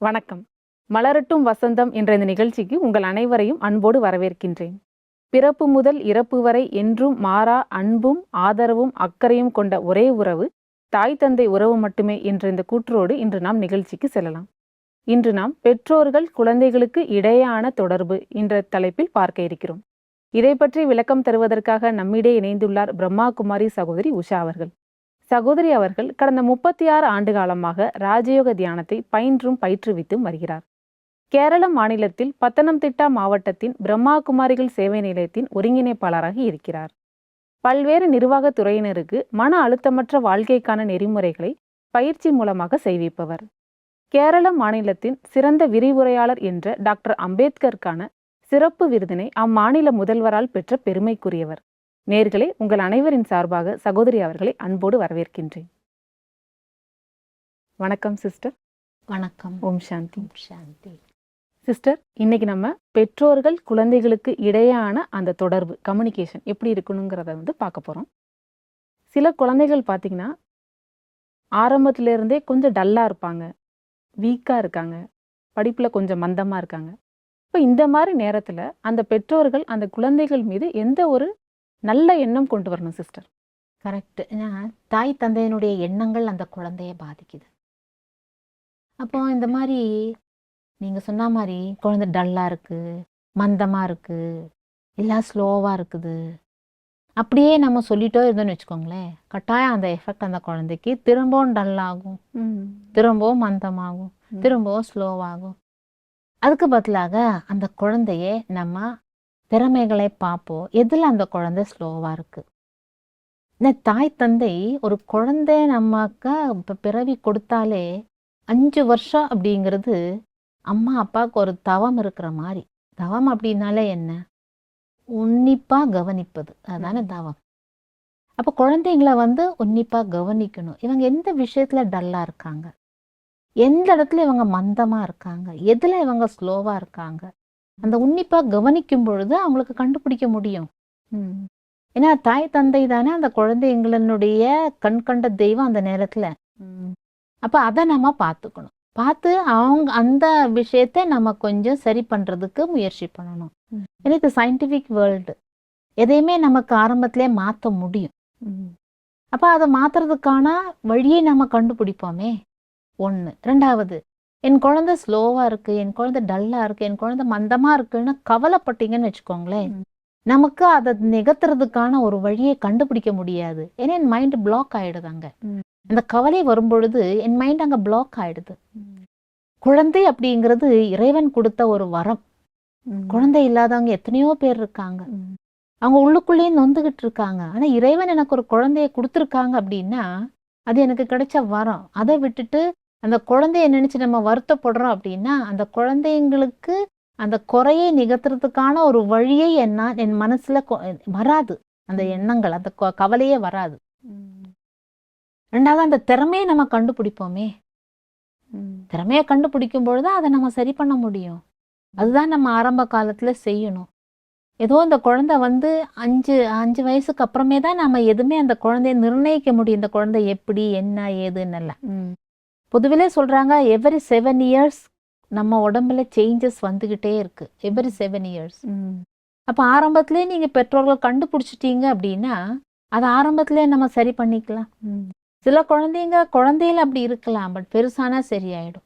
வணக்கம். மலரட்டும் வசந்தம் என்ற இந்த நிகழ்ச்சிக்கு உங்கள் அனைவரையும் அன்போடு வரவேற்கின்றேன். பிறப்பு முதல் இறப்பு வரை என்றும் மாறா அன்பும் ஆதரவும் அக்கறையும் கொண்ட ஒரே உறவு தாய் தந்தை உறவு மட்டுமே என்ற இந்த கூற்றோடு இன்று நாம் நிகழ்ச்சிக்கு செல்லலாம். இன்று நாம் பெற்றோர்கள் குழந்தைகளுக்கு இடையான தொடர்பு என்ற தலைப்பில் பார்க்க இருக்கிறோம். இதை பற்றி விளக்கம் தருவதற்காக நம்மிடையே இணைந்துள்ளார் பிரம்மா குமாரி சகோதரி உஷா அவர்கள். சகோதரி அவர்கள் கடந்த முப்பத்தி ஆறு ஆண்டு காலமாக ராஜயோக தியானத்தை பயின்றும் பயிற்றுவித்தும் வருகிறார். கேரள மாநிலத்தில் பத்தனம்திட்டா மாவட்டத்தின் பிரம்மா குமாரிகள் சேவை நிலையத்தின் ஒருங்கிணைப்பாளராக இருக்கிறார். பல்வேறு நிர்வாகத் துறையினருக்கு மன அழுத்தமற்ற வாழ்க்கைக்கான நெறிமுறைகளை பயிற்சி மூலமாக செய்விப்பவர். கேரள மாநிலத்தின் சிறந்த விரிவுரையாளர் என்ற டாக்டர் அம்பேத்கருக்கான சிறப்பு விருதினை அம்மாநில முதல்வரால் பெற்ற பெருமைக்குரியவர். நேர்களே உங்கள் அனைவரின் சார்பாக சகோதரி அவர்களை அன்போடு வரவேற்கின்றேன். வணக்கம் சிஸ்டர். வணக்கம். ஓம் சாந்தி. சாந்தி. சிஸ்டர் இன்னைக்கு நம்ம பெற்றோர்கள் குழந்தைகளுக்கு இடையான அந்த தொடர்பு கம்யூனிகேஷன் எப்படி இருக்கணுங்கிறத வந்து பார்க்க போகிறோம் சில குழந்தைகள் பார்த்தீங்கன்னா ஆரம்பத்துல இருந்தே கொஞ்சம் டல்லாக இருப்பாங்க வீக்காக இருக்காங்க படிப்பில் கொஞ்சம் மந்தமாக இருக்காங்க. இப்போ இந்த மாதிரி நேரத்தில் அந்த பெற்றோர்கள் அந்த குழந்தைகள் மீது எந்த ஒரு நல்ல எண்ணம் கொண்டு வரணும் சிஸ்டர் கரெக்ட் தாய் தந்தையினுடைய எண்ணங்கள் அந்த குழந்தைய பாதிக்குது. அப்போ இந்த மாதிரி நீங்க சொன்ன மாதிரி குழந்தை டல்லா இருக்கு மந்தமா இருக்கு எல்லாம் ஸ்லோவா இருக்குது. அப்படியே நம்ம சொல்லிட்டோ இருந்தோம்னு வச்சுக்கோங்களேன் கட்டாயம் அந்த எஃபெக்ட் அந்த குழந்தைக்கு திரும்பவும் டல் ஆகும். திரும்பவும் மந்தமாகும். திரும்பவும் ஸ்லோவாகும் அதுக்கு பதிலாக அந்த குழந்தைய நம்ம திறமைகளை பார்ப்போம். எதில் அந்த குழந்தை ஸ்லோவாக இருக்கு? இந்த தாய் தந்தை ஒரு குழந்தை நமக்கு இப்போ பிறவி கொடுத்தாலே அஞ்சு வருஷம் அப்படிங்கிறது அம்மா அப்பாவுக்கு ஒரு தவம் இருக்கிற மாதிரி. தவம் அப்படின்னாலே என்ன? உன்னிப்பா கவனிப்பது. அதானே தவம். அப்போ குழந்தைங்கள வந்து உன்னிப்பா கவனிக்கணும். இவங்க எந்த விஷயத்துல டல்லா இருக்காங்க? எந்த இடத்துல இவங்க மந்தமா இருக்காங்க? எதுல இவங்க ஸ்லோவா இருக்காங்க? அந்த உன்னிப்பா கவனிக்கும் பொழுது அவங்களுக்கு கண்டுபிடிக்க முடியும். ஏன்னா தாய் தந்தை தானே அந்த குழந்தைங்களுடைய கண் கண்ட தெய்வம் அந்த நேரத்துல. அப்ப அதை நம்ம பார்த்துக்கணும் பார்த்து அவங்க அந்த விஷயத்தை நம்ம கொஞ்சம் சரி பண்றதுக்கு முயற்சி பண்ணணும். ம். எனக்கு சயின்டிஃபிக் வேர்ல்டு எதையுமே நமக்கு ஆரம்பத்திலே மாற்ற முடியும். அப்ப அதை மாத்துறதுக்கான வழியை நம்ம கண்டுபிடிப்போமே. ஒண்ணு. ரெண்டாவது என் குழந்தை ஸ்லோவா இருக்கு என் குழந்தை டல்லா இருக்கு என் குழந்தை மந்தமா இருக்குன்னு கவலைப்பட்டீங்கன்னு வச்சுக்கோங்களேன். நமக்கு அதை நிகத்துறதுக்கான ஒரு வழியை கண்டுபிடிக்க முடியாது. ஏன்னா என் மைண்ட் பிளாக் ஆயிடுது அங்க. அந்த கவலை வரும்பொழுது என் மைண்ட் அங்க பிளாக் ஆயிடுது. குழந்தை அப்படிங்கிறது இறைவன் கொடுத்த ஒரு வரம். குழந்தை இல்லாதவங்க எத்தனையோ பேர் இருக்காங்க. அவங்க உள்ளுக்குள்ளேயே நொந்துகிட்டு இருக்காங்க. ஆனா இறைவன் எனக்கு ஒரு குழந்தைய கொடுத்துருக்காங்க அப்படின்னா அது எனக்கு கிடைச்ச வரம். அதை விட்டுட்டு அந்த குழந்தைய நினைச்சு நம்ம வருத்தப்படுறோம் அப்படின்னா அந்த குழந்தைங்களுக்கு அந்த குறையை நிகத்துறதுக்கான ஒரு வழியை என்ன என் மனசுல வராது. அந்த எண்ணங்கள் அந்த கவலையே வராது. ரெண்டாவது அந்த திறமையை நம்ம கண்டுபிடிப்போமே. திறமையை கண்டுபிடிக்கும் பொழுது அதை நம்ம சரி பண்ண முடியும். அதுதான் நம்ம ஆரம்ப காலத்துல செய்யணும். ஏதோ இந்த குழந்தை வந்து அஞ்சு அஞ்சு வயசுக்கு அப்புறமே தான் நம்ம எதுவுமே அந்த குழந்தைய நிர்ணயிக்க முடியும். இந்த குழந்தை எப்படி என்ன ஏதுன்னு எல்லாம். பொதுவிலே சொல்றாங்க எவரி செவன் இயர்ஸ் நம்ம உடம்புல சேஞ்சஸ் வந்துகிட்டே இருக்கு. எவரி செவன் இயர்ஸ் அப்ப ஆரம்பத்திலே நீங்க பெற்றோர்கள் கண்டுபிடிச்சிட்டீங்க அப்படின்னா அதை ஆரம்பத்திலே நம்ம சரி பண்ணிக்கலாம். சில குழந்தைங்க குழந்தையில அப்படி இருக்கலாம் பட் பெருசானா சரியாயிடும்.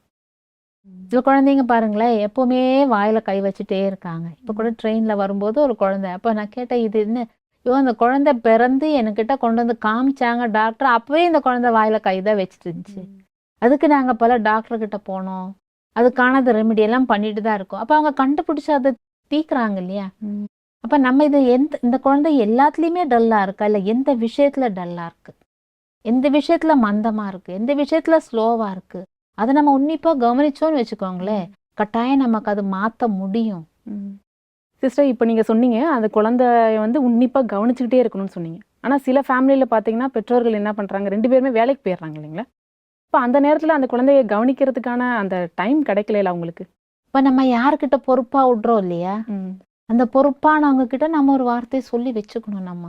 சில குழந்தைங்க பாருங்களேன் எப்பவுமே வாயில கை வச்சுட்டே இருக்காங்க. இப்ப கூட ட்ரெயின்ல வரும்போது ஒரு குழந்தை அப்ப நான் கேட்டேன் இது என்ன? ஐயோ அந்த குழந்தை பிறந்து என்கிட்ட கொண்டு வந்து காமிச்சாங்க டாக்டர். அப்பவே இந்த குழந்தை வாயில கை தான் வச்சுட்டு இருந்துச்சு. அதுக்கு நாங்க பல டாக்டர் கிட்ட போனோம். அதுக்கான ரெமெடி எல்லாம் பண்ணிட்டு தான் இருக்கோம். அப்ப அவங்க கண்டுபிடிச்சு அதை தீக்குறாங்க இல்லையா? அப்ப நம்ம இது எந்த இந்த குழந்தை எல்லாத்துலயுமே டல்லா இருக்கா? இல்ல எந்த விஷயத்துல டல்லா இருக்கு? எந்த விஷயத்துல மந்தமா இருக்கு? எந்த விஷயத்துல ஸ்லோவா இருக்கு? அதை நம்ம உன்னிப்பா கவனிச்சோம்னு வச்சுக்கோங்களேன் கட்டாயம் நமக்கு அது மாத்த முடியும். சிஸ்டர் இப்போ நீங்கள் சொன்னீங்க அந்த குழந்தைய வந்து உன்னிப்பாக கவனிச்சுக்கிட்டே இருக்கணும்னு சொன்னீங்க. ஆனால் சில ஃபேமிலியில் பார்த்தீங்கன்னா பெற்றோர்கள் என்ன பண்ணுறாங்க ரெண்டு பேருமே வேலைக்கு போயிடுறாங்க இல்லைங்களா? இப்போ அந்த நேரத்தில் அந்த குழந்தைய கவனிக்கிறதுக்கான அந்த டைம் கிடைக்கல அவங்களுக்கு? இப்ப நம்ம யாருக்கிட்ட பொறுப்பா விடுறோம் இல்லையா? அந்த பொறுப்பானவங்க கிட்ட நம்ம ஒரு வார்த்தையை சொல்லி வச்சுக்கணும் நம்ம.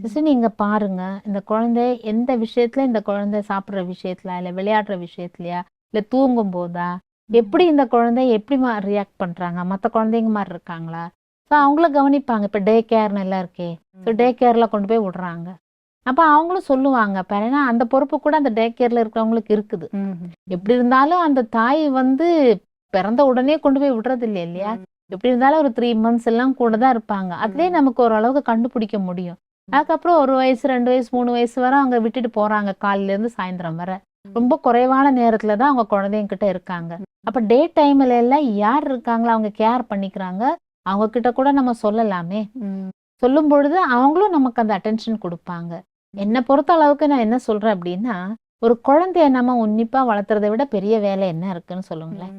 சிஸ்டர் நீங்க பாருங்க இந்த குழந்தை எந்த விஷயத்துல இந்த குழந்தை சாப்பிடுற விஷயத்துல இல்ல விளையாடுற விஷயத்துலயா இல்ல தூங்கும் போதா எப்படி இந்த குழந்தை எப்படிமா ரியாக்ட் பண்றாங்க? மற்ற குழந்தைங்க மாதிரி இருக்காங்களா? ஸோ அவங்கள கவனிப்பாங்க. இப்போ டே கேர்னு எல்லாம் இருக்கே. ஸோ டே கேர்ல கொண்டு போய் விடுறாங்க. அப்போ அவங்களும் சொல்லுவாங்க இப்ப ஏன்னா அந்த பொறுப்பு கூட அந்த டே கேர்ல இருக்கிறவங்களுக்கு இருக்குது. எப்படி இருந்தாலும் அந்த தாய் வந்து பிறந்த உடனே கொண்டு போய் விடுறது இல்லை இல்லையா எப்படி இருந்தாலும் ஒரு த்ரீ மந்த்ஸ் எல்லாம் கூட தான் இருப்பாங்க. அதுலயே. நமக்கு ஓரளவுக்கு கண்டுபிடிக்க முடியும். அதுக்கப்புறம் ஒரு வயசு ரெண்டு வயசு மூணு வயசு வரை அவங்க விட்டுட்டு போறாங்க காலையில இருந்து சாயந்தரம் வரை. ரொம்ப குறைவான நேரத்துல தான் அவங்க குழந்தைங்க கிட்ட இருக்காங்க. அப்ப டே டைம்ல எல்லாம் யார் இருக்காங்களோ அவங்க கேர் பண்ணிக்கிறாங்க. அவங்க கிட்ட கூட நம்ம சொல்லலாமே. சொல்லும் பொழுது அவங்களும் நமக்கு அந்த அட்டென்ஷன் கொடுப்பாங்க. என்னை பொறுத்த அளவுக்கு நான் என்ன சொல்றேன் அப்படின்னா ஒரு குழந்தைய நம்ம உன்னிப்பா வளர்த்துறதை விட பெரிய வேலை என்ன இருக்குன்னு சொல்லுங்களேன்.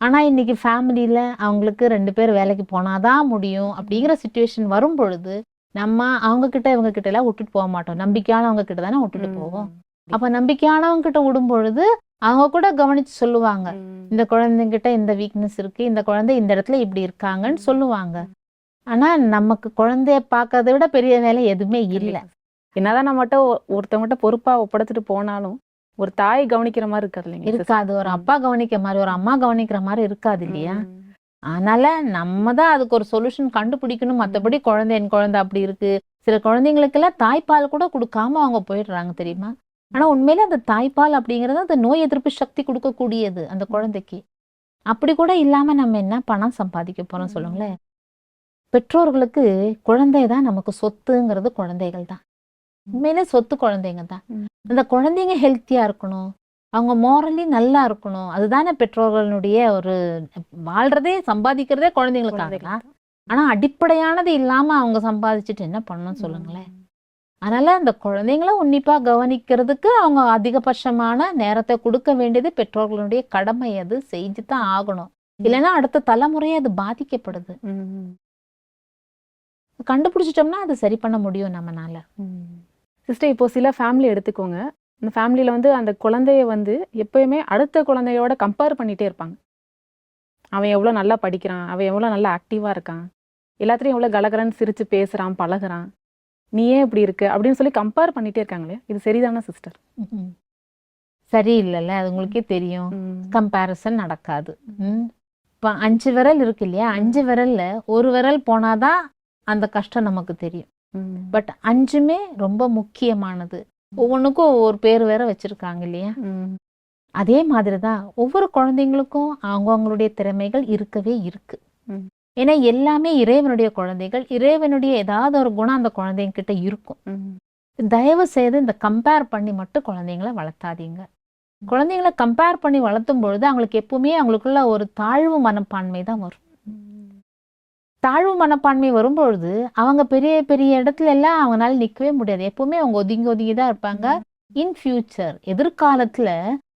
ஆனா இன்னைக்கு ஃபேமிலியில அவங்களுக்கு ரெண்டு பேர் வேலைக்கு போனாதான் முடியும் அப்படிங்கிற சுச்சுவேஷன் வரும் பொழுது நம்ம அவங்க கிட்ட இவங்க கிட்ட எல்லாம் விட்டுட்டு போக மாட்டோம். நம்பிக்கையானவங்க கிட்ட தானே விட்டுட்டு போவோம். அப்ப நம்பிக்கையானவங்க கிட்ட விடும் பொழுது அவங்க கூட கவனிச்சு சொல்லுவாங்க. இந்த குழந்தைங்கிட்ட இந்த வீக்னஸ் இருக்கு இந்த குழந்தை இந்த இடத்துல இப்படி இருக்காங்கன்னு சொல்லுவாங்க. ஆனா நமக்கு குழந்தைய பார்க்கறதை விட பெரிய வேலை எதுவுமே இல்ல. என்னதான் நம்மகிட்ட ஒருத்தவங்ககிட்ட பொறுப்பா ஒப்படைச்சிட்டு போனாலும் ஒரு தாய் கவனிக்கிற மாதிரி இருக்காது இல்லைங்க? இருக்காது. ஒரு. அப்பா கவனிக்கிற மாதிரி ஒரு அம்மா கவனிக்கிற மாதிரி இருக்காது இல்லையா. அதனால நம்ம தான் அதுக்கு ஒரு சொல்யூஷன் கண்டுபிடிக்கணும். மத்தபடி குழந்தை என் குழந்தை அப்படி இருக்கு. சில குழந்தைங்களுக்கெல்லாம் தாய்ப்பால் கூட கொடுக்காம அவங்க போயிடுறாங்க தெரியுமா? ஆனா உண்மையில அந்த தாய்ப்பால் அப்படிங்கிறது அந்த நோய் எதிர்ப்பு சக்தி கொடுக்கக்கூடியது அந்த குழந்தைக்கு. அப்படி கூட இல்லாம நம்ம என்ன பணம் சம்பாதிக்க போறோம். சொல்லுங்களேன்? பெற்றோர்களுக்கு குழந்தை தான் நமக்கு சொத்துங்கிறது குழந்தைகள் தான். உண்மையிலே சொத்து குழந்தைங்க தான். அந்த குழந்தைங்க ஹெல்த்தியா இருக்கணும். அவங்க மோரலி நல்லா இருக்கணும். அதுதானே பெற்றோர்களுடைய ஒரு வாழ்றதே சம்பாதிக்கிறதே குழந்தைங்களுக்காக தான். குழந்தைகளுக்கு. ஆனா அடிப்படையானது இல்லாம அவங்க சம்பாதிச்சுட்டு என்ன பண்ணணும் சொல்லுங்களேன். அதனால அந்த குழந்தைங்கள உன்னிப்பா கவனிக்கிறதுக்கு அவங்க அதிகபட்சமான நேரத்தை கொடுக்க வேண்டியது பெற்றோர்களுடைய கடமை. அது செஞ்சு தான் ஆகணும் இல்லைன்னா அடுத்த தலைமுறையே அது பாதிக்கப்படுது. கண்டுபிடிச்சிட்டோம்னா அது சரி பண்ண முடியும் நம்மனால. சிஸ்டர் இப்போ சில ஃபேமிலி எடுத்துக்கோங்க. அந்த ஃபேமிலியில் வந்து அந்த குழந்தைய வந்து எப்பயுமே அடுத்த குழந்தையோட கம்பேர் பண்ணிட்டே இருப்பாங்க. அவன் எவ்வளோ நல்லா படிக்கிறான் அவன் எவ்வளோ நல்லா ஆக்டிவாக இருக்கான் எல்லாத்துலேயும் எவ்வளோ கலகலன்னு சிரித்து பேசுகிறான் பழகுறான். நீ ஏன் இப்படி இருக்க? அப்படின்னு சொல்லி கம்பேர் பண்ணிட்டே இருக்காங்களே இது சரிதானா சிஸ்டர். சரி இல்லைல்ல அது உங்களுக்கே தெரியும். கம்பேரிசன் நடக்காது. ம். இப்ப அஞ்சு விரல் இருக்கு இல்லையா? அஞ்சு விரல்ல ஒரு விரல் போனாதான் அந்த கஷ்டம் நமக்கு தெரியும். பட் அஞ்சுமே ரொம்ப முக்கியமானது. ஒவ்வொன்றுக்கும் ஒவ்வொரு பேர் வேற வச்சிருக்காங்க இல்லையா? அதே மாதிரி தான் ஒவ்வொரு குழந்தைங்களுக்கும் அவங்கவங்களுடைய திறமைகள் இருக்கவே இருக்கு. ஏன்னா எல்லாமே இறைவனுடைய குழந்தைகள் இறைவனுடைய ஏதாவது ஒரு குணம் அந்த குழந்தைங்க கிட்ட இருக்கும் தயவு செய்து இந்த கம்பேர் பண்ணி மட்டும் குழந்தைங்கள வளர்த்தாதீங்க. குழந்தைங்கள கம்பேர் பண்ணி வளர்த்தும் பொழுது அவங்களுக்கு எப்பவுமே அவங்களுக்குள்ள ஒரு தாழ்வு மனப்பான்மை தான் வரும். தாழ்வு மனப்பான்மை வரும்பொழுது அவங்க பெரிய பெரிய இடத்துல எல்லாம் அவங்களால நிக்கவே முடியாது. எப்பவுமே அவங்க ஒதுங்கி ஒதுங்கி தான் இருப்பாங்க. இன் ஃபியூச்சர் எதிர்காலத்துல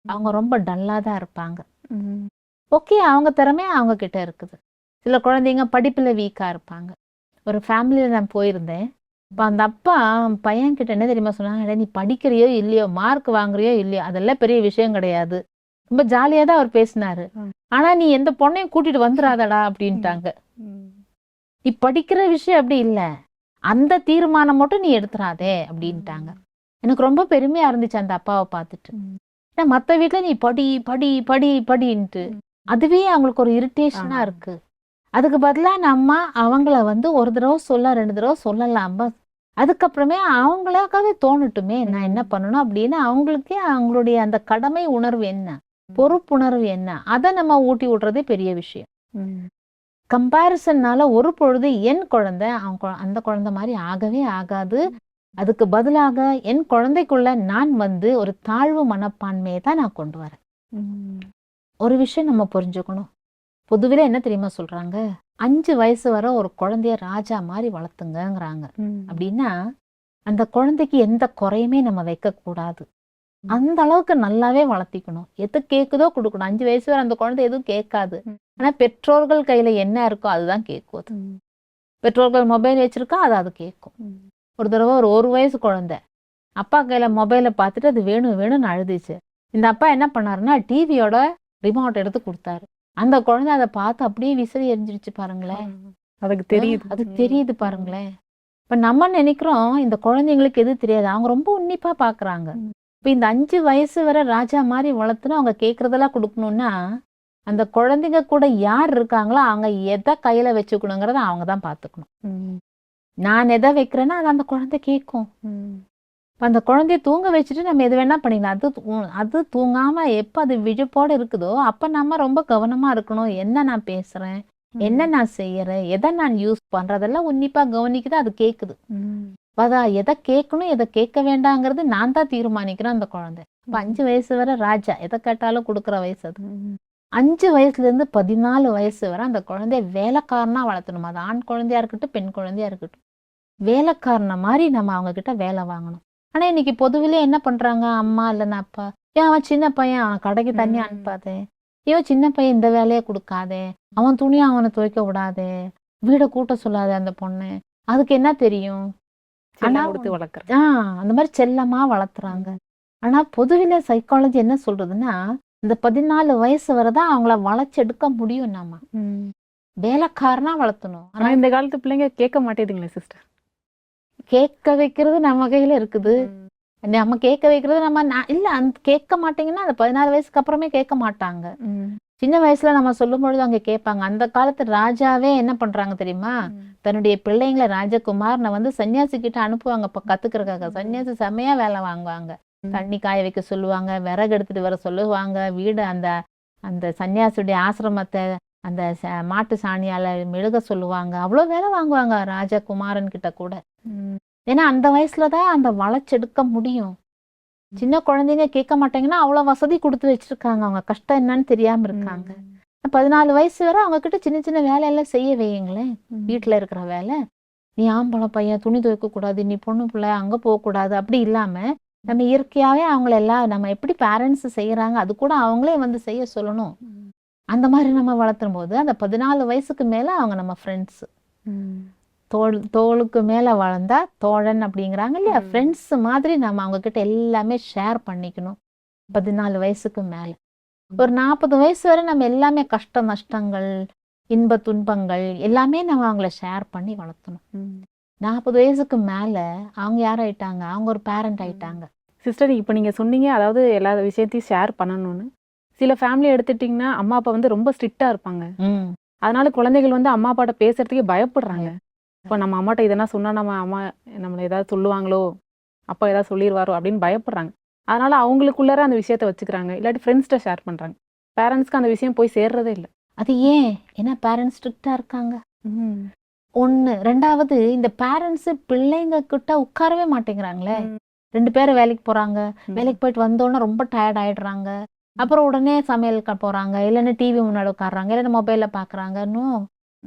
அவங்க ரொம்ப டல்லா தான் இருப்பாங்க. ஓகே அவங்க திறமை அவங்க கிட்ட இருக்குது. சில குழந்தைங்க படிப்புல வீக்கா இருப்பாங்க. ஒரு ஃபேமிலியில நான் போயிருந்தேன். இப்போ அந்த அப்பா பையன் கிட்ட என்ன தெரியுமா சொன்னாங்க "அட, நீ படிக்கிறியோ இல்லையோ மார்க் வாங்குறியோ இல்லையோ அதெல்லாம் பெரிய விஷயம் கிடையாது. ரொம்ப ஜாலியா தான் அவர் பேசினாரு. ஆனா நீ எந்த பொண்ணையும் கூட்டிட்டு வந்துடாதடா அப்படின்ட்டாங்க. நீ படிக்கிற விஷயம் அப்படி இல்ல. அந்த தீர்மானம் மட்டும் நீ எடுத்துறாதே அப்படின்ட்டாங்க. எனக்கு ரொம்ப பெருமையா இருந்துச்சு அந்த அப்பாவை பார்த்துட்டு. ஏன்னா மத்த வீட்ல நீ படி படி படி படின்ட்டு அதுவே அவங்களுக்கு ஒரு இரிட்டேஷனா. இருக்கு. அதுக்கு பதிலா நம்ம அவங்கள வந்து ஒரு தடவை சொல்ல ரெண்டு தடவை சொல்லலாம் பஸ். அதுக்கப்புறமே அவங்களுக்காகவே தோணட்டுமே நான் என்ன பண்ணணும் அப்படின்னு அவங்களுக்கே அவங்களுடைய அந்த கடமை உணர்வு என்ன பொறுப்புணர்வு என்ன அதை நம்ம ஊட்டி விடுறதே பெரிய விஷயம். கம்பேரிசன்னால ஒரு பொழுது என் குழந்தை அவன் குழ- அந்த குழந்தை மாதிரி ஆகவே ஆகாது. அதுக்கு பதிலாக என் குழந்தைக்குள்ள நான் வந்து ஒரு தாழ்வு மனப்பான்மையை தான் நான் கொண்டு வரேன். ஒரு விஷயம் நம்ம புரிஞ்சுக்கணும். பொதுவில என்ன தெரியுமா சொல்றாங்க? அஞ்சு வயசு வரை ஒரு குழந்தைய ராஜா மாதிரி வளர்த்துங்கங்கிறாங்க. அப்படின்னா அந்த குழந்தைக்கு எந்த குறையுமே நம்ம வைக்க கூடாது அந்த அளவுக்கு நல்லாவே வளர்த்திக்கணும். எது கேக்குதோ கொடுக்கணும். அஞ்சு வயசு வரை அந்த குழந்தை எதுவும் கேட்காது. ஆனா பெற்றோர்கள் கையில என்ன இருக்கோ அதுதான் கேட்கும் அது. பெற்றோர்கள் மொபைல் வச்சிருக்கா அது அது கேட்கும். ஒரு தடவை ஒரு ஒரு வயசு குழந்தை அப்பா கையில மொபைலை பார்த்துட்டு அது வேணும் வேணும்னு அழுதுச்சு. இந்த அப்பா என்ன பண்ணாருன்னா டிவியோட ரிமோட் எடுத்து கொடுத்தாரு. அந்த குழந்தை அதை பார்த்து அப்படியே விசிறி எரிஞ்சிருச்சு பாருங்களேன். அதுக்கு தெரியுது. அது தெரியுது பாருங்களேன். இப்ப நம்ம நினைக்கிறோம் இந்த குழந்தைங்களுக்கு எது தெரியாது. அவங்க ரொம்ப உன்னிப்பா பாக்குறாங்க. இப்போ இந்த அஞ்சு வயசு வரை ராஜா மாதிரி வளர்த்துன்னு அவங்க கேட்குறதெல்லாம் கொடுக்கணும்னா அந்த குழந்தைங்க கூட யார் இருக்காங்களோ அவங்க எதை கையில வச்சுக்கணுங்கிறத அவங்க தான் பார்த்துக்கணும் ம். நான் எதை வைக்கிறேன்னா அது அந்த குழந்தை கேட்கும். இப்போ அந்த குழந்தைய தூங்க வச்சுட்டு நம்ம எது வேணா பண்ணிக்கலாம். அது அது தூங்காம எப்போ அது விழிப்போட இருக்குதோ அப்போ நம்ம ரொம்ப கவனமா இருக்கணும். என்ன நான் பேசுறேன்? என்ன நான் செய்யறேன்? எதை நான் யூஸ் பண்றதெல்லாம் உன்னிப்பா கவனிக்குது அது கேட்குது ம். அதான் எதை கேட்கணும் எதை கேட்க வேண்டாங்கிறது நான் தான் தீர்மானிக்கிறேன் அந்த குழந்தை. இப்போ அஞ்சு வயசு வரை ராஜா எதை கேட்டாலும் கொடுக்குற வயசு அது. அஞ்சு வயசுல இருந்து பதினாலு வயசு வரை அந்த குழந்தைய வேலைக்காரனா வளர்த்தணும். அது ஆண் குழந்தையா இருக்கட்டும் பெண் குழந்தையா இருக்கட்டும். வேலைக்காரன மாதிரி நம்ம அவங்க கிட்ட வேலை வாங்கணும். ஆனா இன்னைக்கு பொதுவிலே என்ன பண்றாங்க? அம்மா இல்லைன்னா அப்பா. ஏன் அவன் சின்ன பையன்? அவன் கடைக்கு தண்ணி. அனுப்பாதே. இவன் சின்ன பையன் இந்த வேலையை கொடுக்காதே? அவன் துணியை அவனை துவைக்க விடாதே. வீடை கூட்ட சொல்லாதே அந்த பொண்ணு. அதுக்கு என்ன தெரியும்? ஆனா கொடுத்து வளர்க்குறது. ஆ அந்த மாதிரி செல்லமா வளர்த்துறாங்க. ஆனா பொதுவில சைக்காலஜி என்ன சொல்றதுன்னா இந்த பதினாலு வயசு வரைதான் அவங்கள வளைச்செடுக்க முடியும் நாம. வேலைக்காரனா வளர்த்தணும். ஆனா இந்த காலத்து பிள்ளைங்க கேட்க மாட்டேதுங்களே சிஸ்டர் கேட்க வைக்கிறது நம்ம கையில இருக்குது. நம்ம கேட்க வைக்கிறது நம்ம இல்ல அந்த கேட்க மாட்டீங்கன்னா அந்த பதினாலு வயசுக்கு அப்புறமே கேட்க மாட்டாங்க. சின்ன வயசுல நம்ம சொல்லும் பொழுது அவங்க கேட்பாங்க அந்த காலத்து ராஜாவே என்ன பண்றாங்க தெரியுமா? தன்னுடைய பிள்ளைங்களை ராஜகுமாரனை வந்து சன்னியாசி கிட்ட அனுப்புவாங்க இப்ப கத்துக்கிறதுக்காக. சன்னியாசி செமையா வேலை வாங்குவாங்க. தண்ணி காய வைக்க சொல்லுவாங்க விறகு எடுத்துட்டு வர சொல்லுவாங்க. வீடு அந்த அந்த சன்னியாசியுடைய ஆசிரமத்தை அந்த மாட்டு சாணியால மெழுக சொல்லுவாங்க. அவ்வளோ வேலை வாங்குவாங்க ராஜகுமாரன் கிட்ட கூட ஏன்னா அந்த வயசுல தான் அந்த வளைச்செடுக்க முடியும். சின்ன குழந்தைங்க கேட்க மாட்டாங்கன்னா அவ்வளோ வசதி கொடுத்து வச்சிருக்காங்க. அவங்க கஷ்டம் என்னன்னு தெரியாம இருக்காங்க. பதினாலு வயசு வரை அவங்க கிட்ட சின்ன சின்ன வேலையெல்லாம் செய்ய வையுங்களேன். வீட்டில் இருக்கிற வேலை. நீ ஆம்பளை பையன் துணி துவைக்க கூடாது நீ பொண்ணு பிள்ளை அங்கே போகக்கூடாது அப்படி இல்லாம நம்ம இயற்கையாவே அவங்கள எல்லாம் நம்ம எப்படி பேரண்ட்ஸ் செய்யறாங்க அது கூட அவங்களே வந்து செய்ய சொல்லணும். அந்த மாதிரி நம்ம வளர்த்தும் போது அந்த பதினாலு வயசுக்கு மேல அவங்க நம்ம ஃப்ரெண்ட்ஸ் தோள் தோளுக்கு மேல வளர்ந்தா தோழன் அப்படிங்கிறாங்க இல்லையா. ஃப்ரெண்ட்ஸ் மாதிரி நம்ம அவங்க கிட்ட எல்லாமே ஷேர் பண்ணிக்கணும். பதினாலு வயசுக்கு மேல. ஒரு நாற்பது வயசு வரை நம்ம எல்லாமே கஷ்ட நஷ்டங்கள் இன்ப துன்பங்கள் எல்லாமே நம்ம அவங்கள ஷேர் பண்ணி வளர்த்தணும். நாற்பது வயசுக்கு மேல அவங்க யார் ஆயிட்டாங்க? அவங்க ஒரு பேரண்ட் ஆயிட்டாங்க. சிஸ்டர் இப்போ நீங்க சொன்னீங்க அதாவது எல்லா விஷயத்தையும் ஷேர் பண்ணணும்னு. சில ஃபேமிலி எடுத்துட்டிங்கன்னா அம்மா அப்பா வந்து ரொம்ப ஸ்ட்ரிக்டா இருப்பாங்க. அதனால குழந்தைகள் வந்து அம்மா அப்பாட்ட பேசுறதுக்கே பயப்படுறாங்க. இப்போ நம்ம அம்மாட்ட இதெல்லாம் சொன்னா நம்ம அம்மா நம்மளை ஏதாவது சொல்லுவாங்களோ அப்பா ஏதாவது சொல்லிடுவாரோ அப்படின்னு பயப்படுறாங்க. அதனால அவங்களுக்குள்ளார அந்த விஷயத்த வச்சுக்கிறாங்க. இல்லாட்டி ஃப்ரெண்ட்ஸ்கிட்ட ஷேர் பண்றாங்க. பேரண்ட்ஸ்க்கு அந்த விஷயம் போய் சேர்றதே இல்லை. அது ஏன்? ஏன்னா பேரண்ட்ஸ் ஸ்ட்ரிக்டா இருக்காங்க. ஒண்ணு. ரெண்டாவது இந்த பேரண்ட்ஸ் பிள்ளைங்க கிட்ட உட்காரவே மாட்டேங்கிறாங்களே. ரெண்டு பேரும் வேலைக்கு போறாங்க. வேலைக்கு போயிட்டு வந்தோடனே ரொம்ப டயர்ட் ஆயிடுறாங்க. அப்புறம் உடனே சமையலுக்கு போறாங்க. இல்லைன்னா டிவி முன்னாடி உட்காடுறாங்க இல்லைன்னா மொபைல்ல பாக்குறாங்க. இன்னும்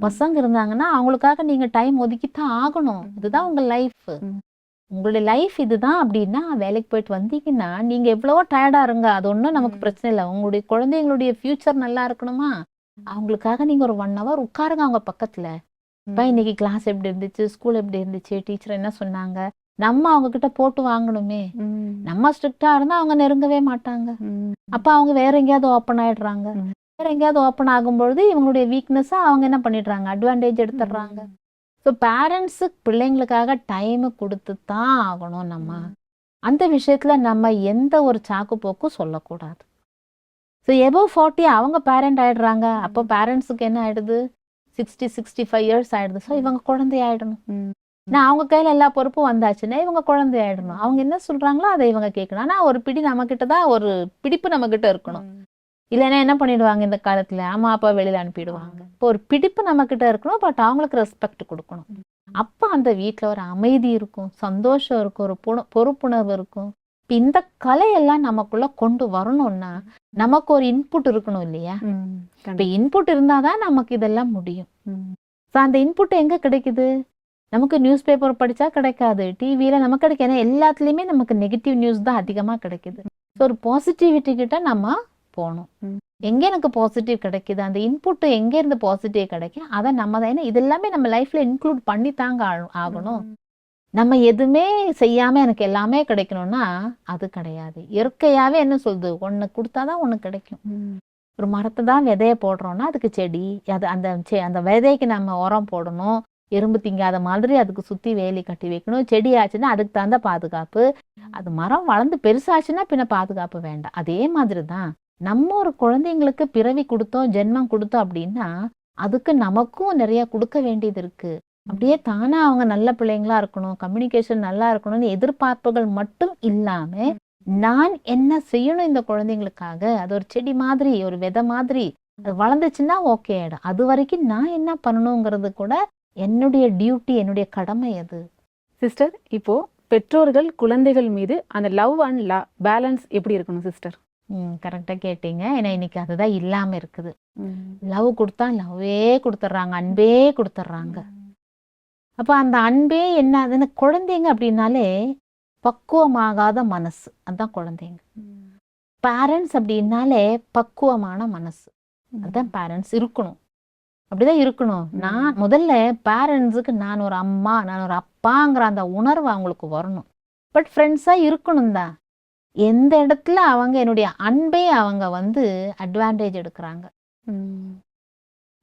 பசங்க இருந்தாங்கன்னா அவங்களுக்காக நீங்க டைம் ஒதுக்கித்தான் ஆகணும். இதுதான் உங்க லைஃப். உங்களுடைய லைஃப் இதுதான் அப்படின்னா வேலைக்கு போயிட்டு வந்தீங்கன்னா நீங்க எவ்வளவோ டயர்டா இருங்க. அது ஒன்றும் நமக்கு. பிரச்சனை இல்லை. உங்களுடைய குழந்தைங்களுடைய ஃபியூச்சர் நல்லா இருக்கணுமா? அவங்களுக்காக நீங்க ஒரு ஒன் ஹவர் உட்காருங்க அவங்க பக்கத்துல. இப்போ இன்னைக்கு கிளாஸ் எப்படி இருந்துச்சு? ஸ்கூல் எப்படி இருந்துச்சு? டீச்சர் என்ன சொன்னாங்க? நம்ம அவங்க கிட்ட போட்டு வாங்கணுமே. நம்ம ஸ்ட்ரிக்டா இருந்தா அவங்க நெருங்கவே மாட்டாங்க. அப்ப அவங்க வேற எங்கேயாவது ஓப்பன் ஆயிடுறாங்க. வேற எங்கேயாவது ஓப்பன் ஆகும்பொழுது இவங்களுடைய வீக்னஸ் அவங்க என்ன பண்ணிடுறாங்க? அட்வான்டேஜ் எடுத்துடுறாங்க. ஸோ பேரண்ட்ஸு பிள்ளைங்களுக்காக டைம் கொடுத்து தான் ஆகணும் நம்ம. அந்த விஷயத்துல நம்ம எந்த ஒரு சாக்கு போக்கும் சொல்லக்கூடாது. ஸோ எபோவ் ஃபார்ட்டி அவங்க பேரண்ட் ஆயிடுறாங்க. அப்போ பேரண்ட்ஸுக்கு என்ன ஆயிடுது? சிக்ஸ்டி சிக்ஸ்டி ஃபைவ் இயர்ஸ் ஆயிடுது ஸோ இவங்க குழந்தை ஆயிடணும். நான் அவங்க கையில எல்லா பொறுப்பும் வந்தாச்சுன்னா இவங்க குழந்தை ஆயிடணும். அவங்க என்ன சொல்றாங்களோ அதை இவங்க கேட்கணும். ஆனா ஒரு பிடி நம்ம கிட்ட தான் ஒரு பிடிப்பு நம்ம கிட்ட இருக்கணும் இல்லைன்னா என்ன பண்ணிடுவாங்க இந்த காலத்துல? அம்மா அப்பா வெளியில அனுப்பிடுவாங்க. இப்போ ஒரு பிடிப்பு நம்ம கிட்ட இருக்கணும் பட் அவங்களுக்கு ரெஸ்பெக்ட் கொடுக்கணும். அப்ப அந்த வீட்ல ஒரு அமைதி இருக்கும் சந்தோஷம் இருக்கும் ஒரு புண- பொறுப்புணர்வு இருக்கும். இப்ப இந்த கலையெல்லாம் நமக்குள்ள கொண்டு வரணும்னா நமக்கு ஒரு இன்புட் இருக்கணும் இல்லையா? இப்ப இன்புட் இருந்தாதான் நமக்கு இதெல்லாம் முடியும். ஸோ அந்த இன்புட் எங்க கிடைக்குது? நமக்கு நியூஸ் பேப்பர் படிச்சா கிடைக்காது டிவியில நமக்கு கிடைக்கும் ஏன்னா எல்லாத்துலயுமே நமக்கு நெகட்டிவ் நியூஸ் தான் அதிகமா கிடைக்குது. ஸோ ஒரு பாசிட்டிவிட்டி கிட்ட நம்ம போகணும். எங்க எனக்கு பாசிட்டிவ் கிடைக்குது அந்த இன்புட் எங்க இருந்து பாசிட்டிவ் கிடைக்கும் அதை நம்ம தான் ஏன்னா இது எல்லாமே நம்ம லைஃப்ல இன்க்ளூட் பண்ணி தாங்க ஆகணும். நம்ம எதுவுமே செய்யாம எனக்கு எல்லாமே கிடைக்கணும்னா அது கிடையாது. இயற்கையாவே என்ன சொல்லுது ஒண்ணு கொடுத்தாதான் ஒண்ணு கிடைக்கும். ஒரு மரத்தை தான் விதைய போடுறோம்னா அதுக்கு செடி அது அந்த செ- அந்த விதைக்கு நம்ம உரம் போடணும். எறும்பு திங்காத மாதிரி அதுக்கு சுத்தி வேலி கட்டி வைக்கணும். செடி ஆச்சுன்னா அதுக்கு தகுந்த பாதுகாப்பு. அது மரம் வளர்ந்து பெருசாச்சுன்னா பின்ன பாதுகாப்பு வேண்டாம். அதே மாதிரி தான். நம்ம ஒரு குழந்தைங்களுக்கு பிறவி கொடுத்தோம் ஜென்மம் கொடுத்தோம் அப்படின்னா அதுக்கு நமக்கும் நிறைய கொடுக்க வேண்டியது இருக்கு. அப்படியே தானா அவங்க நல்ல பிள்ளைங்களா இருக்கணும் கம்யூனிகேஷன் நல்லா இருக்கணும்னு எதிர்பார்ப்புகள் மட்டும் இல்லாம நான் என்ன செய்யணும் இந்த குழந்தைங்களுக்காக? அது ஒரு செடி மாதிரி ஒரு விதை மாதிரி அது வளர்ந்துச்சுன்னா ஓகே ஆயிடும். அது வரைக்கும் நான் என்ன பண்ணணுங்கிறது கூட என்னுடைய டியூட்டி என்னுடைய கடமை அது. சிஸ்டர் இப்போ பெற்றோர்கள் குழந்தைகள் மீது அந்த லவ் அண்ட் லா பேலன்ஸ் எப்படி இருக்கணும் சிஸ்டர் கரெக்டாக கேட்டீங்க. ஏன்னா இன்னைக்கு அதுதான் இல்லாம இருக்குது. லவ் கொடுத்தா லவ்வே கொடுத்துட்றாங்க அன்பே கொடுத்துட்றாங்க அப்போ அந்த அன்பே என்ன அதுன்னு குழந்தைங்க அப்படின்னாலே பக்குவமாகாத மனசு. அதான் குழந்தைங்க. பேரண்ட்ஸ் அப்படின்னாலே பக்குவமான மனசு. அதான் பேரண்ட்ஸ் இருக்கணும். அப்படிதான் இருக்கணும். நான் முதல்ல பேரண்ட்ஸுக்கு நான் ஒரு அம்மா நான் ஒரு அப்பாங்கிற அந்த உணர்வு அவங்களுக்கு வரணும். பட் ஃப்ரெண்ட்ஸாக இருக்கணும் தான் எந்த இடத்துல அவங்க என்னுடைய அன்பை அவங்க வந்து அட்வான்டேஜ் எடுக்கிறாங்க.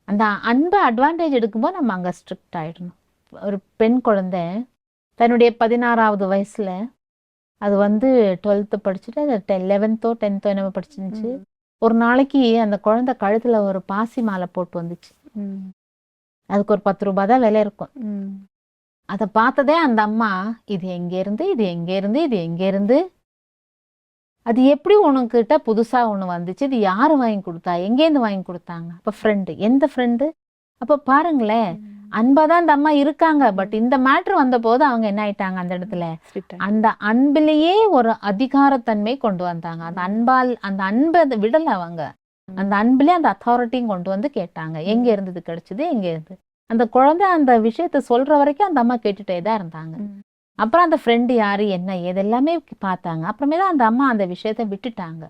அந்த அன்பை அட்வான்டேஜ் எடுக்கும்போது நம்ம அங்கே ஸ்ட்ரிக்ட் ஆயிடணும். ஒரு பெண் குழந்தை தன்னுடைய பதினாறாவது வயசுல அது வந்து டுவெல்த்து படிச்சுட்டு அது லெவன்த்தோ டென்த்தோ என்னமோ படிச்சிருந்துச்சு. ஒரு நாளைக்கு அந்த குழந்தை கழுத்துல ஒரு பாசி மாலை போட்டு வந்துச்சு. அதுக்கு ஒரு பத்து ரூபாய் தான் விலை இருக்கும். அதை பார்த்ததே அந்த அம்மா இது எங்க இருந்து இது எங்க இருந்து இது எங்க இருந்து அது எப்படி உனக்கிட்ட புதுசா ஒண்ணு வந்துச்சு? இது யாரு வாங்கி கொடுத்தா? எங்கேருந்து வாங்கி கொடுத்தாங்க? அப்ப ஃப்ரெண்டு எந்த ஃப்ரெண்டு அப்ப பாருங்களேன். அன்பாதான் அந்த அம்மா இருக்காங்க. பட் இந்த மேட்ரு வந்த போது அவங்க என்ன ஆயிட்டாங்க அந்த இடத்துல? அந்த அன்பிலேயே ஒரு அதிகாரத்தன்மை கொண்டு வந்தாங்க. அந்த அன்பால் அந்த அன்பை விடல அவங்க. அந்த அன்பிலே அந்த அத்தாரிட்டியும் கொண்டு வந்து கேட்டாங்க. எங்க இருந்து இது கிடைச்சது? எங்க இருந்து? அந்த குழந்தை அந்த விஷயத்த சொல்ற வரைக்கும் அந்த அம்மா கேட்டுட்டே தான் இருந்தாங்க அப்புறம் அந்த ஃப்ரெண்டு யாரு என்ன ஏது எல்லாமே பார்த்தாங்க. அப்புறமே தான் அந்த அம்மா அந்த விஷயத்த விட்டுட்டாங்க.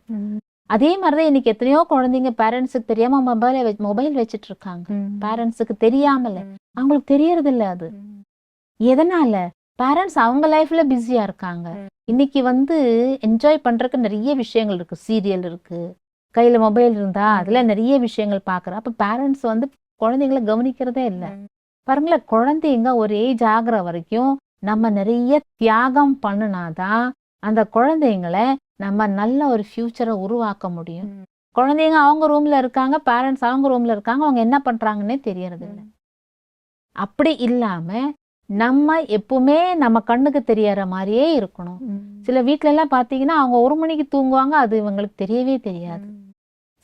அதே மாதிரிதான் இன்னைக்கு எத்தனையோ குழந்தைங்க பேரண்ட்ஸுக்கு தெரியாம மொபைல மொபைல் வச்சிட்டு இருக்காங்க பேரண்ட்ஸுக்கு தெரியாமல. அவங்களுக்கு தெரியறது இல்ல அது எதனால? பேரண்ட்ஸ் அவங்க லைஃப்ல பிஸியா இருக்காங்க. இன்னைக்கு வந்து என்ஜாய் பண்றதுக்கு நிறைய விஷயங்கள் இருக்கு. சீரியல் இருக்கு. கையில மொபைல் இருந்தா அதுல நிறைய விஷயங்கள் பாக்குறோம் அப்ப பேரண்ட்ஸ் வந்து குழந்தைங்கள கவனிக்கிறதே இல்லை. பாருங்களேன் குழந்தைங்க ஒரு ஏஜ் ஆகுற வரைக்கும் நம்ம நிறைய தியாகம் பண்ணுனாதான் அந்த குழந்தைங்களை நம்ம நல்ல ஒரு ஃபியூச்சரை உருவாக்க முடியும். குழந்தைங்க அவங்க ரூம்ல இருக்காங்க பேரண்ட்ஸ் அவங்க ரூம்ல இருக்காங்க அவங்க என்ன பண்றாங்கன்னே தெரியறது இல்லை. அப்படி இல்லாம நம்ம எப்பவுமே நம்ம கண்ணுக்கு தெரியற மாதிரியே இருக்கணும். சில வீட்ல எல்லாம் பாத்தீங்கன்னா அவங்க ஒரு மணிக்கு தூங்குவாங்க அது இவங்களுக்கு தெரியவே தெரியாது.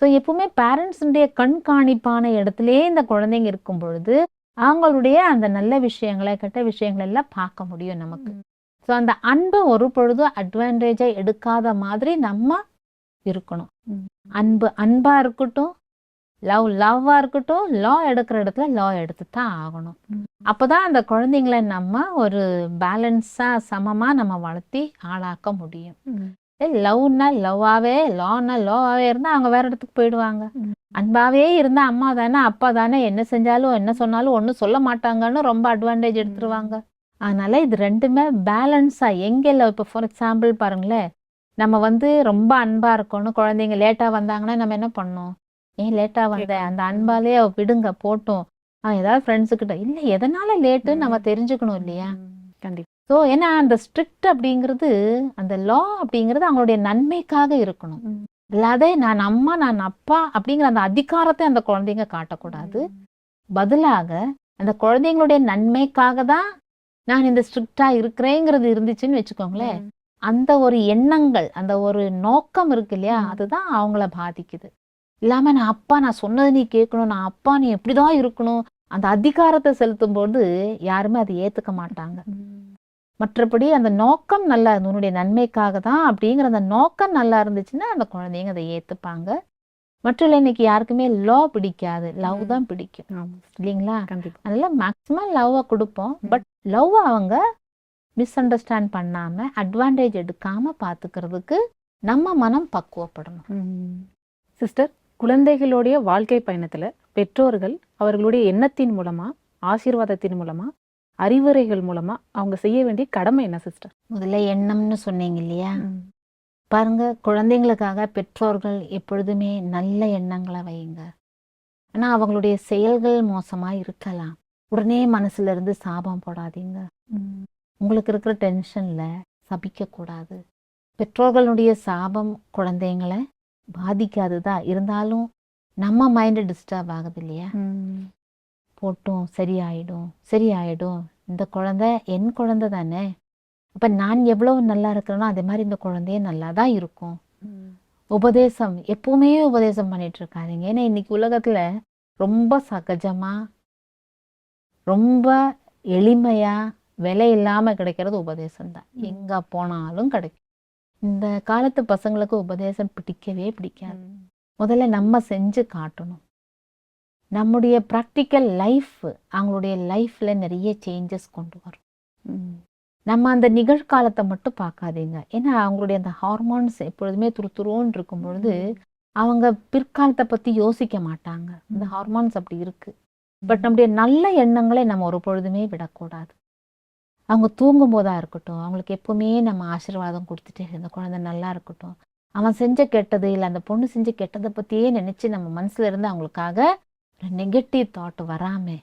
ஸோ எப்பவுமே பேரண்ட்ஸுடைய கண்காணிப்பான இடத்துலயே இந்த குழந்தைங்க இருக்கும் பொழுது அவங்களுடைய அந்த நல்ல விஷயங்களை கெட்ட விஷயங்களை எல்லாம் பார்க்க முடியும் நமக்கு. ஸோ அந்த அன்பை ஒரு பொழுதும் அட்வான்டேஜா எடுக்காத மாதிரி நம்ம இருக்கணும். அன்பு அன்பா இருக்கட்டும் லவ் லவ்வா இருக்கட்டும் லா எடுக்கிற இடத்துல லா எடுத்து தான் ஆகணும் அப்பதான் அந்த குழந்தைங்களை நம்ம ஒரு பேலன்ஸா சமமா நம்ம வளர்த்தி ஆளாக்க முடியும். லவ்னா லவ்வாவே லான்னா லோவாவே இருந்தா அவங்க வேற இடத்துக்கு போயிடுவாங்க. அன்பாவே இருந்தா அம்மா தானே அப்பா தானே என்ன செஞ்சாலும் என்ன சொன்னாலும் ஒன்றும் சொல்ல மாட்டாங்கன்னு ரொம்ப அட்வான்டேஜ் எடுத்துருவாங்க. அதனால இது ரெண்டுமே பேலன்ஸா எங்க இல்லை இப்போ ஃபார் எக்ஸாம்பிள் பாருங்களேன். நம்ம வந்து ரொம்ப அன்பா இருக்கணும். குழந்தைங்க லேட்டா வந்தாங்கன்னா நம்ம என்ன பண்ணோம் ஏன் லேட்டா வந்த? அந்த அன்பாலே அவ விடுங்க போட்டோம். ஏதாவது ஃப்ரெண்ட்ஸு கிட்ட இல்ல எதனால லேட்டுன்னு நம்ம தெரிஞ்சுக்கணும் இல்லையா? கண்டிப்பா. ஸோ ஏன்னா அந்த ஸ்ட்ரிக்ட் அப்படிங்கிறது அந்த லா அப்படிங்கிறது அவங்களுடைய நன்மைக்காக இருக்கணும். இல்லாத நான் அம்மா நான் அப்பா அப்படிங்கிற அந்த அதிகாரத்தை அந்த குழந்தைங்க காட்டக்கூடாது. பதிலாக அந்த குழந்தைங்களுடைய நன்மைக்காக தான் நான் இந்த ஸ்ட்ரிக்டா இருக்கிறேங்கிறது இருந்துச்சுன்னு வச்சுக்கோங்களேன். அந்த ஒரு எண்ணங்கள் அந்த ஒரு நோக்கம் இருக்கு இல்லையா அதுதான் அவங்கள பாதிக்குது. இல்லாம நான் அப்பா நான் சொன்னதை நீ கேட்கணும் நான் அப்பா நீ எப்படிதான் இருக்கணும் அந்த அதிகாரத்தை செலுத்தும் போது யாருமே அதை ஏத்துக்க மாட்டாங்க. மற்றபடி அந்த நோக்கம் நல்லா உன்னுடைய நன்மைக்காக தான் அப்படிங்கிற அந்த நோக்கம் நல்லா இருந்துச்சுன்னா அந்த குழந்தைங்க அதை ஏத்துப்பாங்க. மற்றும் இன்னைக்கு யாருக்குமே லா பிடிக்காது. லவ் தான் பிடிக்கும். இல்லைங்களா? அதனால மேக்சிமம் லவ்வை கொடுப்போம். பட் லவ் அவங்க மிஸ் அண்டர்ஸ்டாண்ட் பண்ணாம அட்வான்டேஜ் எடுக்காம பாத்துக்கிறதுக்கு நம்ம மனம் பக்குவப்படணும். சிஸ்டர் குழந்தைகளுடைய வாழ்க்கை பயணத்துல பெற்றோர்கள் அவர்களுடைய எண்ணத்தின் மூலமா ஆசீர்வாதத்தின் மூலமா அறிவுரைகள் மூலமா அவங்க செய்ய வேண்டிய கடமை என்ன சிஸ்டர் முதல்ல எண்ணம்னு சொன்னீங்க இல்லையா? பாருங்க குழந்தைங்களுக்காக பெற்றோர்கள் எப்பொழுதுமே நல்ல எண்ணங்களை வையுங்க. ஆனா அவங்களுடைய செயல்கள் மோசமா இருக்கலாம். உடனே மனசுல இருந்து சாபம் போடாதீங்க. உங்களுக்கு இருக்கிற டென்ஷன்ல சபிக்க கூடாது பெற்றோர்களுடைய சாபம் குழந்தைங்களை பாதிக்காது தான் இருந்தாலும் நம்ம மைண்டு டிஸ்டர்ப் ஆகுது இல்லையா? போட்டும் சரியாயிடும் சரியாயிடும். இந்த குழந்தை என் குழந்தை தானே. அப்ப நான் எவ்வளவு நல்லா இருக்கிறேனோ அதே மாதிரி இந்த குழந்தைய நல்லா தான் இருக்கும். உபதேசம் எப்பவுமே உபதேசம் பண்ணிட்டு இருக்காதீங்க ஏன்னா இன்னைக்கு உலகத்துல ரொம்ப சகஜமா ரொம்ப எளிமையா விலை இல்லாம கிடைக்கிறது உபதேசம் தான். எங்க போனாலும் கிடைக்கும். இந்த காலத்து பசங்களுக்கு உபதேசம் பிடிக்கவே பிடிக்காது. முதல்ல நம்ம செஞ்சு காட்டணும். நம்முடைய ப்ராக்டிக்கல் லைஃப் அவங்களுடைய லைஃப்ல நிறைய சேஞ்சஸ் கொண்டு வரும். நம்ம அந்த நிகழ்காலத்தை மட்டும் பார்க்காதீங்க. ஏன்னா அவங்களுடைய அந்த ஹார்மோன்ஸ் எப்பொழுதுமே துருதுருன்னு இருக்கும் பொழுது அவங்க பிற்காலத்தை பத்தி யோசிக்க மாட்டாங்க. இந்த. ஹார்மோன்ஸ் அப்படி இருக்கு. பட் நம்முடைய நல்ல எண்ணங்களை நம்ம ஒரு பொழுதுமே விடக்கூடாது. அவங்க தூங்கும் போதா இருக்கட்டும் அவங்களுக்கு எப்பவுமே நம்ம ஆசீர்வாதம் கொடுத்துட்டே இந்த குழந்தை நல்லா இருக்கட்டும். அவன் செஞ்ச கெட்டது இல்லை அந்த பொண்ணு செஞ்ச கெட்டதை பத்தியே நினைச்சு நம்ம மனசுல இருந்து அவங்களுக்காக நெகட்டிவ் தாட் வராம.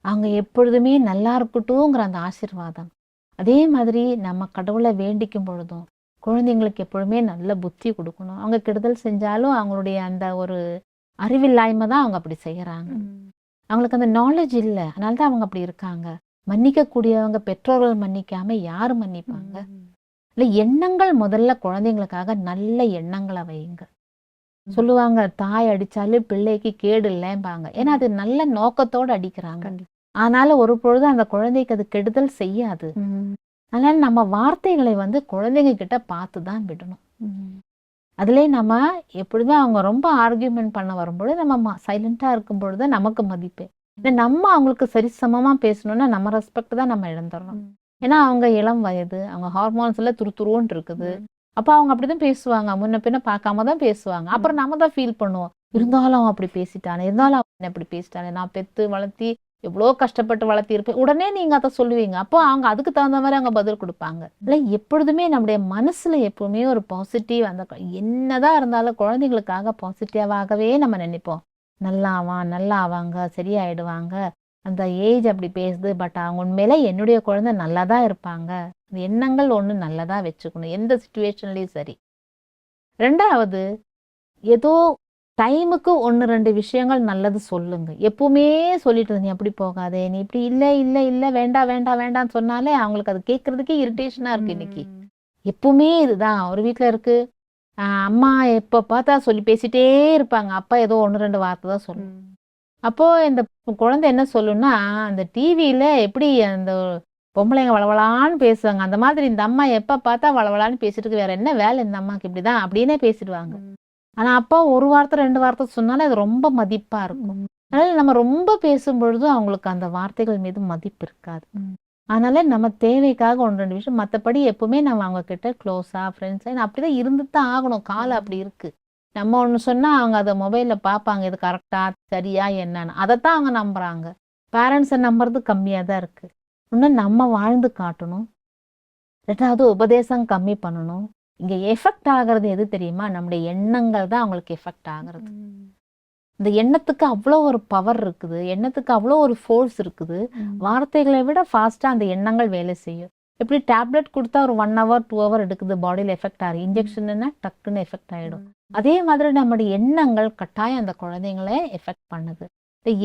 அவங்க எப்பொழுதுமே நல்லா இருக்கட்டும்ங்கிற அந்த ஆசீர்வாதம். அதே மாதிரி நம்ம கடவுளை வேண்டிக்கும் பொழுதும் குழந்தைங்களுக்கு எப்பொழுதுமே நல்ல புத்தி கொடுக்கணும். அவங்க கெடுதல் செஞ்சாலும் அவங்களுடைய அந்த ஒரு அறிவில்லாய்மை தான் அவங்க அப்படி செய்யறாங்க. அவங்களுக்கு அந்த நாலேஜ் இல்லை. அதனால தான் அவங்க அப்படி இருக்காங்க. மன்னிக்க கூடியவங்க பெற்றோர்கள் மன்னிக்காம யாரு மன்னிப்பாங்க? இல்ல எண்ணங்கள் முதல்ல குழந்தைங்களுக்காக நல்ல எண்ணங்களை வைங்க. சொல்லுவாங்க தாய் அடிச்சாலும் பிள்ளைக்கு கேடு இல்லைம்பாங்க. ஏன்னா அது நல்ல நோக்கத்தோட அடிக்கிறாங்க. ஆனால ஒரு பொழுது அந்த குழந்தைக்கு அது கெடுதல் செய்யாது. அதனால நம்ம வார்த்தைகளை வந்து குழந்தைங்க கிட்ட பார்த்து தான் விடணும். அதுலயே நம்ம எப்பொழுதுமே அவங்க ரொம்ப ஆர்கியூமெண்ட் பண்ண வரும்பொழுது நம்ம சைலண்டா இருக்கும் பொழுது நமக்கு மதிப்பு. இல்ல நம்ம அவங்களுக்கு சரிசமமா பேசணும்னா நம்ம ரெஸ்பெக்ட் தான் நம்ம இழந்துடுறோம் ஏன்னா அவங்க இளம் வயது அவங்க ஹார்மோன்ஸ் எல்லாம் துரு துருன்னு இருக்குது. அப்ப அவங்க அப்படிதான் பேசுவாங்க. முன்ன பின்ன பார்க்காம தான் பேசுவாங்க. அப்புறம் நம்ம தான் ஃபீல் பண்ணுவோம். இருந்தாலும் அவன் அப்படி பேசிட்டானே. இருந்தாலும் அவன் இப்படி பேசிட்டானே? நான் பெத்து வளர்த்தி எவ்வளோ கஷ்டப்பட்டு வளர்த்திருப்பேன் உடனே நீங்க அதை சொல்லுவீங்க. அப்போ அவங்க அதுக்கு தகுந்த மாதிரி அவங்க பதில் கொடுப்பாங்க. இல்லை எப்பொழுதுமே நம்முடைய மனசுல எப்பவுமே ஒரு பாசிட்டிவ் அந்த என்னதான் இருந்தாலும் குழந்தைங்களுக்காக பாசிட்டிவாகவே நம்ம நினைப்போம். நல்லா ஆவான் நல்லா ஆவாங்க சரியாயிடுவாங்க. அந்த ஏஜ் அப்படி பேசுது பட் அவங்க உண்மையில என்னுடைய குழந்தை நல்லா தான் இருப்பாங்க எண்ணங்கள் ஒண்ணு நல்லதா வச்சுக்கணும். எந்த சுச்சுவேஷன்லயும் சரி. ரெண்டாவது ஏதோ டைமுக்கு ஒன்று ரெண்டு விஷயங்கள் நல்லது சொல்லுங்க. எப்பவுமே சொல்லிட்டு நீ அப்படி போகாதே நீ இப்படி இல்லை இல்லை இல்லை வேண்டாம் வேண்டாம் வேண்டாம்னு சொன்னாலே அவங்களுக்கு அது கேட்கறதுக்கே இரிட்டேஷனா இருக்கு இன்னைக்கு. எப்பவுமே இதுதான். ஒரு வீட்ல இருக்கு. அம்மா எப்ப பார்த்தா சொல்லி பேசிட்டே இருப்பாங்க. அப்பா ஏதோ ஒன்று ரெண்டு வார்த்தை தான் சொல்லும். அப்போ இந்த குழந்தை என்ன சொல்லும்னா அந்த டிவியில எப்படி அந்த பொம்பளைங்க வளவளான்னு பேசுவாங்க. அந்த மாதிரி இந்த அம்மா எப்ப பார்த்தா வளவளான்னு பேசிட்டு இருக்கு. வேற என்ன வேலை இந்த அம்மாக்கு இப்படிதான் அப்படின்னே பேசிடுவாங்க. ஆனா அப்பா ஒரு வார்த்தை ரெண்டு வார்த்தை சொன்னாலே அது ரொம்ப மதிப்பா இருக்கும். அதனால நம்ம ரொம்ப பேசும் பொழுது அவங்களுக்கு அந்த வார்த்தைகள் மீது மதிப்பு இருக்காது. அதனால நம்ம தேவைக்காக ஒன்று ரெண்டு விஷயம் மற்றபடி எப்பவுமே நம்ம அவங்க கிட்ட க்ளோஸா ஃப்ரெண்ட்ஸா அப்படிதான் இருந்து தான் ஆகணும். காலம் அப்படி இருக்கு. நம்ம ஒன்று சொன்னா அவங்க அதை மொபைல்ல பார்ப்பாங்க இது கரெக்டா சரியா என்னன்னு. அதைத்தான் அவங்க நம்புறாங்க. பேரண்ட்ஸை நம்புறது கம்மியா தான் இருக்கு. இன்னும் நம்ம வாழ்ந்து காட்டணும். ரெண்டாவது உபதேசம் கம்மி பண்ணணும். இங்க எஃபெக்ட் ஆகிறது எது தெரியுமா? நம்முடைய எண்ணங்கள் தான் அவங்களுக்கு எஃபெக்ட் ஆகுறது. இந்த எண்ணத்துக்கு அவ்வளோ ஒரு பவர் இருக்குது. எண்ணத்துக்கு அவ்வளோ ஒரு ஃபோர்ஸ் இருக்குது. வார்த்தைகளை விட ஃபாஸ்ட்டாக அந்த எண்ணங்கள் வேலை செய்யும். எப்படி டேப்லெட் கொடுத்தா ஒரு ஒன் ஹவர் டூ ஹவர் எடுக்குது பாடியில் எஃபெக்ட் ஆகும் இன்ஜெக்ஷன்னா டக்குன்னு எஃபெக்ட் ஆகிடும் அதே மாதிரி நம்முடைய எண்ணங்கள் கட்டாயம் அந்த குழந்தைங்கள எஃபெக்ட் பண்ணுது.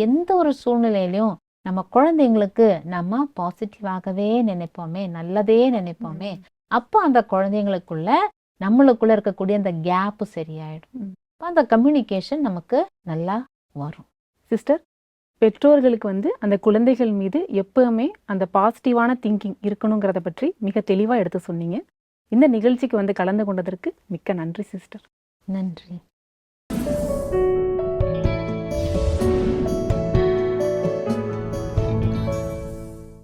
எந்த ஒரு சூழ்நிலையிலையும் நம்ம குழந்தைங்களுக்கு நம்ம பாசிட்டிவாகவே நினைப்போமே நல்லதே நினைப்போமே. அப்போ அந்த குழந்தைங்களுக்குள்ள நம்மளுக்குள்ள இருக்கக்கூடிய அந்த கேப் சரியாயிடும். அந்த கம்யூனிகேஷன் நமக்கு நல்லா வரும். சிஸ்டர் பெற்றோர்களுக்கு வந்து அந்த குழந்தைகள் மீது எப்பவுமே அந்த பாசிட்டிவான திங்கிங் இருக்கணுங்கிறத பற்றி மிக தெளிவாக எடுத்து சொன்னீங்க. இந்த நிகழ்ச்சிக்கு வந்து கலந்து கொண்டதற்கு மிக்க நன்றி சிஸ்டர் நன்றி.